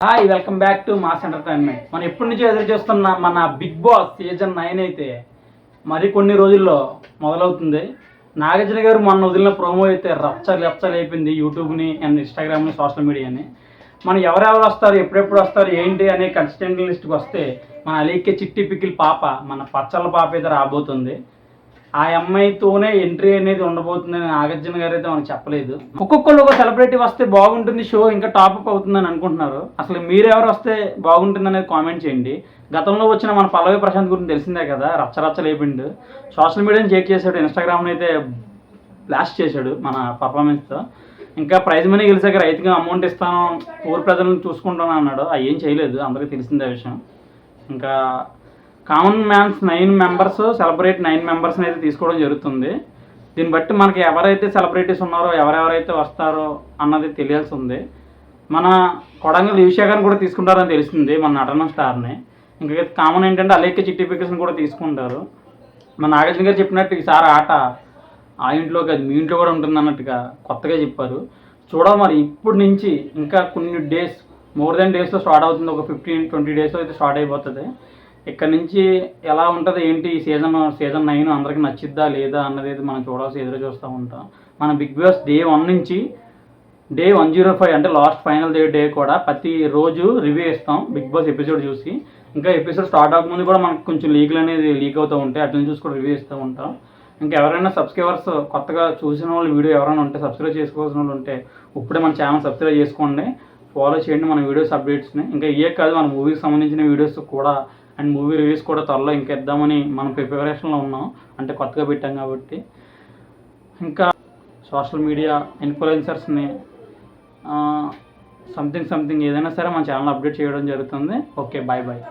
Hi welcome back to mass entertainment మనం ఎప్పటి నుంచో ఎదురు చూస్తున్న మన బిగ్ బాస్ సీజన్ నైన్ అయితే మరి కొన్ని రోజుల్లో మొదలవుతుంది. నాగార్జున గారు మొన్న వదిలిన ప్రోమో అయితే రచ్చలు రచ్చలు అయిపోయింది యూట్యూబ్ని అండ్ ఇన్స్టాగ్రామ్ని సోషల్ మీడియాని మనం ఎవరెవరు వస్తారు ఎప్పుడెప్పుడు వస్తారు ఏంటి అనే కన్స్టెంట్ లిస్ట్కి వస్తే మన అలీకే చిట్టి పిక్కిల్ పాప మన పచ్చళ్ళ పాప అయితే రాబోతుంది. ఆ అమ్మాయితోనే ఎంట్రీ అనేది ఉండబోతుందని నాగార్జున గారు అయితే మనకు చెప్పలేదు. ఒక్కొక్కరు ఒక సెలబ్రిటీ వస్తే బాగుంటుంది షో ఇంకా టాప్ అప్ అవుతుందని అనుకుంటున్నారు. అసలు మీరెవరు వస్తే బాగుంటుంది అనేది కామెంట్ చేయండి. గతంలో వచ్చిన మన పల్లవి ప్రశాంత్ గురించి తెలిసిందే కదా రచ్చ రచ్చ లేపిండు సోషల్ మీడియాని చెక్ చేశాడు ఇన్స్టాగ్రామ్ని అయితే బ్లాస్ట్ చేశాడు మన పర్ఫార్మెన్స్తో ఇంకా ప్రైజ్ మనీ గెలిచాక రైతుగా అమౌంట్ ఇస్తాను ఊరు ప్రజలను చూసుకుంటాను అన్నాడు. అవి ఏం చేయలేదు అందరికీ తెలిసిందే విషయం. ఇంకా common man's nine members celebrate nine మెంబర్స్ని అయితే తీసుకోవడం జరుగుతుంది. దీన్ని బట్టి మనకి ఎవరైతే సెలబ్రిటీస్ ఉన్నారో ఎవరెవరైతే వస్తారో అన్నది తెలియాల్సి ఉంది మన కొడంగల్ విశాఖని కూడా తీసుకుంటారని తెలిసింది మన నటన స్టార్ని. ఇంకా కామన్ ఏంటంటే అలేఖ్య చిట్టి పిక్కస్ని కూడా తీసుకుంటారు. మన నాగార్జున గారు చెప్పినట్టు ఈసారి ఆట ఆ ఇంట్లో కాదు మీ ఇంట్లో కూడా ఉంటుంది అన్నట్టుగా కొత్తగా చెప్పారు. చూడాలి మరి ఇప్పుడు నుంచి ఇంకా కొన్ని డేస్ మోర్ దెన్ డేస్లో స్టార్ట్ అవుతుంది. ఒక ఫిఫ్టీన్ ట్వంటీ డేస్లో అయితే స్టార్ట్ అయిపోతుంది. ఇక్కడ నుంచి ఎలా ఉంటుంది ఏంటి ఈ సీజన్ సీజన్ నైన్ అందరికి నచ్చిద్దా లేదా అన్నది అయితే మనం చూడాల్సి ఎదురు చూస్తూ ఉంటాం. మన బిగ్ బాస్ డే వన్ నుంచి డే వన్ జీరో ఫైవ్ అంటే లాస్ట్ ఫైనల్ డే డే కూడా ప్రతి రోజు రివ్యూ ఇస్తాం బిగ్ బాస్ ఎపిసోడ్ చూసి. ఇంకా ఎపిసోడ్ స్టార్ట్ అవ్వకముందు కూడా మనకు కొంచెం లీక్లు అనేది లీక్ అవుతూ ఉంటాయి. అట్లని చూసి కూడా రివ్యూ ఇస్తూ ఉంటాం. ఇంకా ఎవరైనా సబ్స్క్రైబర్స్ కొత్తగా చూసిన వాళ్ళు వీడియో ఎవరైనా ఉంటే సబ్స్క్రైబ్ చేసుకోవాల్సిన వాళ్ళు ఉంటే ఇప్పుడే మన ఛానల్ సబ్స్క్రైబ్ చేసుకోండి. ఫాలో చేయండి మన వీడియోస్ అప్డేట్స్ని ఇంకా ఇవే కాదు మన మూవీకి సంబంధించిన వీడియోస్ కూడా అండ్ మూవీ రివ్యూస్ కూడా త్వరలో ఇంకా ఇద్దామని మనం ప్రిపరేషన్లో ఉన్నాం. అంటే కొత్తగా పెట్టాం కాబట్టి. ఇంకా సోషల్ మీడియా ఇన్ఫ్లుయెన్సర్స్ని సంథింగ్ సంథింగ్ ఏదైనా సరే మన ఛానల్ అప్డేట్ చేయడం జరుగుతుంది. Okay bye bye.